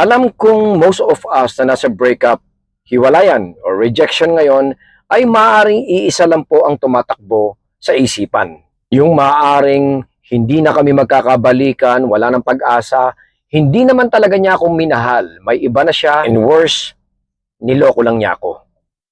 Alam kong most of us na nasa breakup, hiwalayan or rejection ngayon ay maaring iisa lang po ang tumatakbo sa isipan. Yung maaring hindi na kami magkakabalikan, wala ng pag-asa, hindi naman talaga niya akong minahal, may iba na siya, and worse, niloko lang niya ako.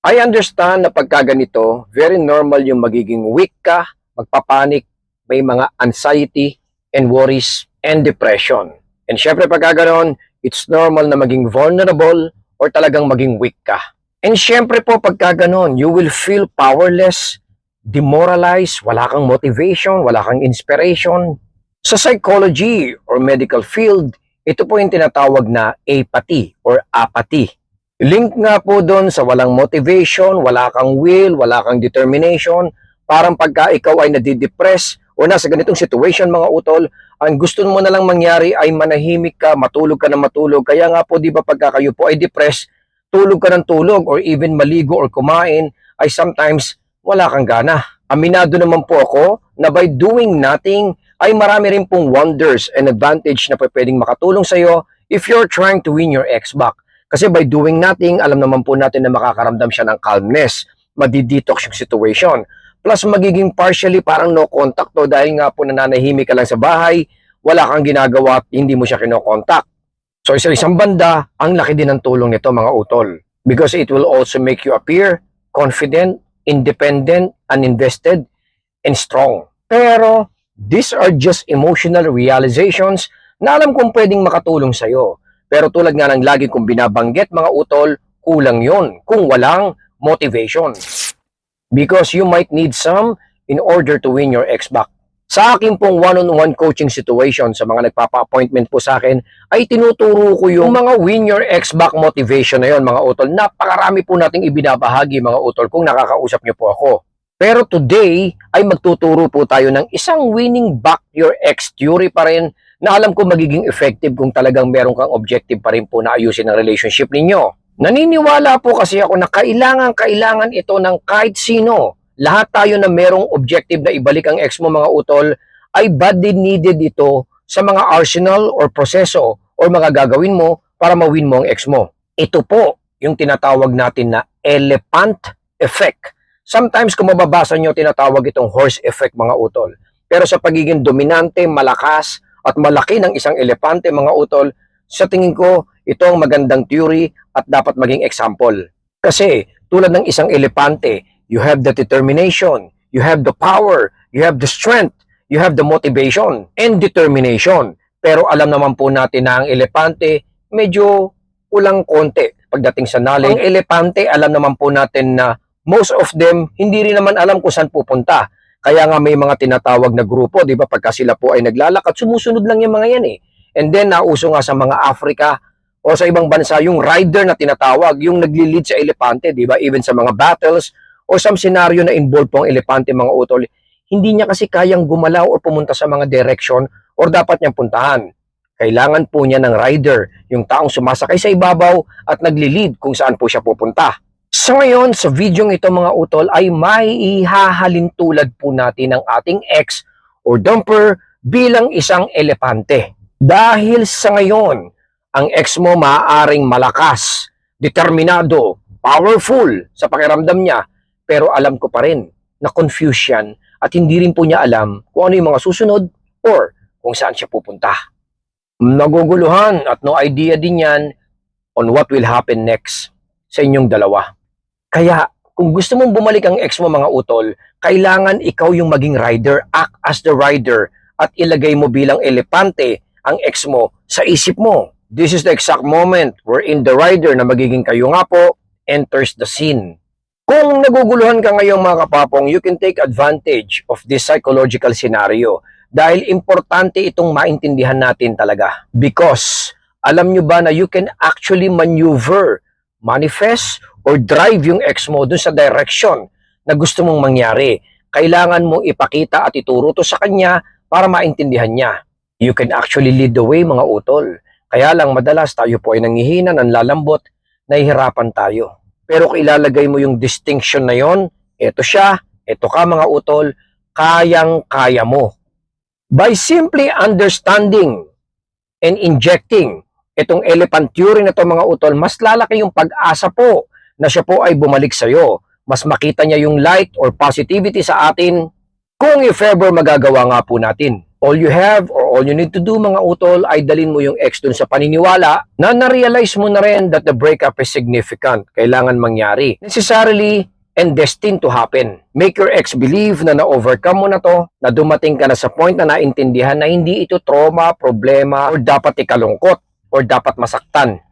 I understand na pagka ganito, very normal yung magiging weak ka, magpapanik, may mga anxiety and worries and depression. And syempre pagka ganon, it's normal na maging vulnerable or talagang maging weak ka. And syempre po pagka ganon, you will feel powerless, demoralized, wala kang motivation, wala kang inspiration. Sa psychology or medical field, ito po yung tinatawag na apathy or apathy. Link nga po doon sa walang motivation, wala kang will, wala kang determination, parang pagka ikaw ay nadidepress o nasa ganitong situation mga utol, ang gusto mo na lang mangyari ay manahimik ka, matulog ka na matulog. Kaya nga po, di ba pagka kayo po ay depressed, tulog ka ng tulog or even maligo or kumain, ay sometimes wala kang gana. Aminado naman po ako na by doing nothing, ay marami rin pong wonders and advantage na pwedeng makatulong sa iyo if you're trying to win your ex back. Kasi by doing nothing, alam naman po natin na makakaramdam siya ng calmness, madidetox yung situation. Plus magiging partially parang no contact to dahil nga po nananahimik ka lang sa bahay, wala kang ginagawa at hindi mo siya kinokontak. So isa isang banda, ang laki din ng tulong nito mga utol. Because it will also make you appear confident, independent, uninvested, and strong. Pero these are just emotional realizations na alam kong pwedeng makatulong sa'yo. Pero tulad nga ng lagi kong binabanggit mga utol, kulang yon kung walang motivation. Because you might need some in order to win your ex back. Sa akin pong one-on-one coaching situation sa mga nagpapa-appointment po sa akin, ay tinuturo ko yung mga win your ex back motivation na yon mga utol. Napakarami po nating ibinabahagi mga utol kung nakakausap niyo po ako. Pero today ay magtuturo po tayo ng isang winning back your ex theory pa rin na alam ko magiging effective kung talagang meron kang objective pa rin po na ayusin ang relationship ninyo. Naniniwala po kasi ako na kailangan kailangan ito ng kahit sino. Lahat tayo na merong objective na ibalik ang ex mo mga utol ay badly needed ito sa mga arsenal or proseso or mga gagawin mo para mawin mo ang ex mo. Ito po yung tinatawag natin na elephant effect. Sometimes kung mababasa nyo, tinatawag itong horse effect mga utol. Pero sa pagiging dominante, malakas, at malaki ng isang elepante mga utol, sa tingin ko, ito ang magandang theory at dapat maging example. Kasi tulad ng isang elepante, you have the determination, you have the power, you have the strength, you have the motivation and determination. Pero alam naman po natin na ang elepante medyo kulang konti pagdating sa knowledge. Ang elepante, alam naman po natin na most of them hindi rin naman alam kung saan pupunta. Kaya nga may mga tinatawag na grupo, 'di ba? Pagka sila po ay naglalakad, sumusunod lang yung mga yan eh. And then nauso nga sa mga Africa o sa ibang bansa yung rider na tinatawag, yung nagli-lead sa elepante, 'di ba? Even sa mga battles o some scenario na involved po ang elepante mga utol, hindi niya kasi kayang gumalaw o pumunta sa mga direction or dapat niyang puntahan. Kailangan po niya ng rider, yung taong sumasakay sa ibabaw at nagli-lead kung saan po siya pupunta. So ngayon, sa video ito mga utol ay may ihahalin tulad po natin ng ating ex or dumper bilang isang elepante. Dahil sa ngayon, ang ex mo maaaring malakas, determinado, powerful sa pakiramdam niya, pero alam ko pa rin na confused yan at hindi rin po niya alam kung ano yung mga susunod or kung saan siya pupunta. Naguguluhan at no idea din yan on what will happen next sa inyong dalawa. Kaya, kung gusto mong bumalik ang ex mo mga utol, kailangan ikaw yung maging rider, act as the rider, at ilagay mo bilang elepante ang ex mo sa isip mo. This is the exact moment wherein the rider na magiging kayo nga po enters the scene. Kung naguguluhan ka ngayong mga kapapong, you can take advantage of this psychological scenario dahil importante itong maintindihan natin talaga. Because, alam nyo ba na you can actually maneuver, manifest, or drive yung ex mo dun sa direction na gusto mong mangyari. Kailangan mong ipakita at ituro to sa kanya para maintindihan niya. You can actually lead the way mga utol. Kaya lang madalas tayo po ay nangihina, nanlalambot, nahihirapan tayo. Pero kung ilalagay mo yung distinction na yon, eto siya, eto ka mga utol, kayang-kaya mo. By simply understanding and injecting itong elephant theory na to mga utol, mas lalaki yung pag-asa po na siya po ay bumalik sa'yo. Mas makita niya yung light or positivity sa atin kung if ever magagawa nga po natin. All you have or all you need to do mga utol ay dalin mo yung ex dun sa paniniwala na na-realize mo na rin that the breakup is significant. Kailangan mangyari. Necessarily and destined to happen. Make your ex believe na na-overcome mo na to, na dumating ka na sa point na naintindihan na hindi ito trauma, problema, or dapat ikalungkot, or dapat masaktan.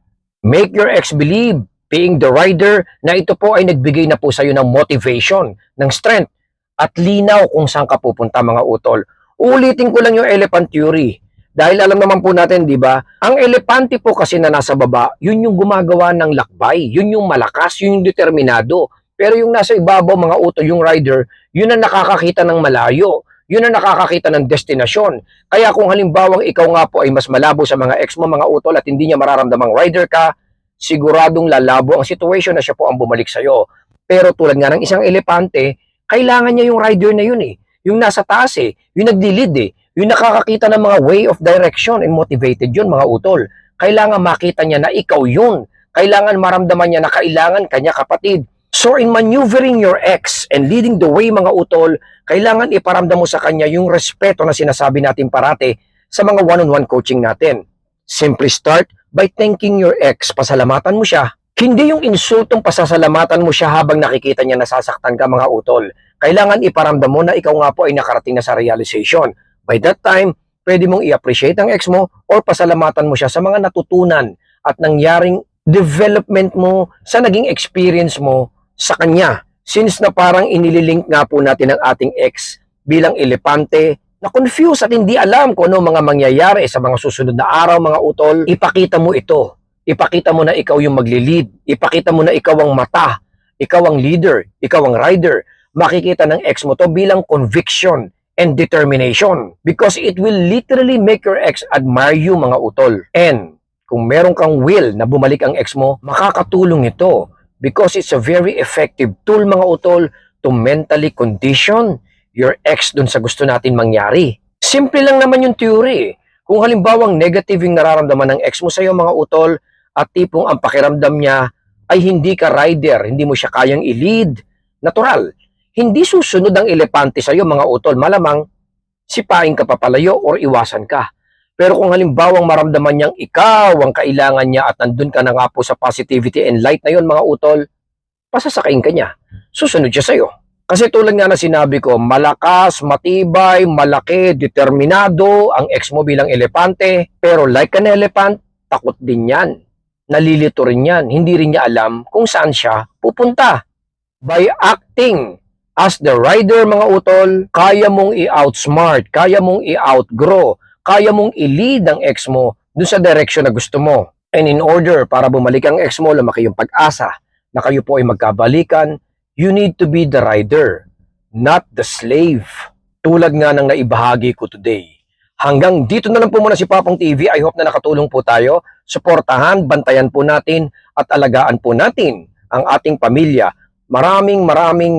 Make your ex believe, being the rider, na ito po ay nagbigay na po sa'yo ng motivation, ng strength, at linaw kung saan ka pupunta mga utol. Ulitin ko lang yung elephant theory. Dahil alam naman po natin, di ba? Ang elepante po kasi na nasa baba, yun yung gumagawa ng lakbay, yun yung malakas, yun yung determinado. Pero yung nasa ibabaw mga utol, yung rider, yun ang nakakakita ng malayo. Yun ang nakakakita ng destinasyon. Kaya kung halimbawang ikaw nga po ay mas malabo sa mga ex mo mga utol at hindi niya mararamdamang rider ka, siguradong lalabo ang situation na siya po ang bumalik sa'yo. Pero tulad nga ng isang elepante, kailangan niya yung rider na yun eh. Yung nasa taas eh, yung nagdi-lead eh, yung nakakakita ng mga way of direction and motivated yun mga utol. Kailangan makita niya na ikaw yun. Kailangan maramdaman niya na kailangan kanya kapatid. So in maneuvering your ex and leading the way mga utol, kailangan iparamdam mo sa kanya yung respeto na sinasabi natin parate sa mga one-on-one coaching natin. Simply start by thanking your ex. Pasalamatan mo siya. Hindi yung insultong pasasalamatan mo siya habang nakikita niya nasasaktan ka mga utol. Kailangan iparamdam mo na ikaw nga po ay nakarating na sa realization. By that time, pwede mong i-appreciate ang ex mo or pasalamatan mo siya sa mga natutunan at nangyaring development mo sa naging experience mo sa kanya. Since na parang inililink nga po natin ang ating ex bilang elepante na confused at hindi alam kung ano mga mangyayari sa mga susunod na araw mga utol, ipakita mo ito. Ipakita mo na ikaw yung magli-lead. Ipakita mo na ikaw ang mata. Ikaw ang leader. Ikaw ang rider. Makikita ng ex mo to bilang conviction and determination. Because it will literally make your ex admire you mga utol. And kung meron kang will na bumalik ang ex mo, makakatulong ito because it's a very effective tool mga utol to mentally condition your ex dun sa gusto natin mangyari. Simple lang naman yung theory. Kung halimbawang negative yung nararamdaman ng ex mo sa'yo mga utol at tipong ang pakiramdam niya ay hindi ka rider, hindi mo siya kayang i-lead, natural. Hindi susunod ang elepante sa'yo mga utol, malamang sipain ka papalayo or iwasan ka. Pero kung halimbawang maramdaman niyang ikaw ang kailangan niya at nandun ka na nga po sa positivity and light na yon mga utol, pasasakain ka niya. Susunod siya sa'yo. Kasi tulad nga na sinabi ko, malakas, matibay, malaki, determinado ang ex mo bilang elepante. Pero like an elephant, takot din yan. Nalilito rin yan. Hindi rin niya alam kung saan siya pupunta. By acting as the rider mga utol, kaya mong i-outsmart, kaya mong i-outgrow, kaya mong i-lead ang ex mo dun sa direction na gusto mo. And in order para bumalik ang ex mo, lumaki yung pag-asa na kayo po ay magkabalikan, you need to be the rider, not the slave. Tulad nga ng naibahagi ko today. Hanggang dito na lang po muna si Papong TV. I hope na nakatulong po tayo. Suportahan, bantayan po natin at alagaan po natin ang ating pamilya. Maraming maraming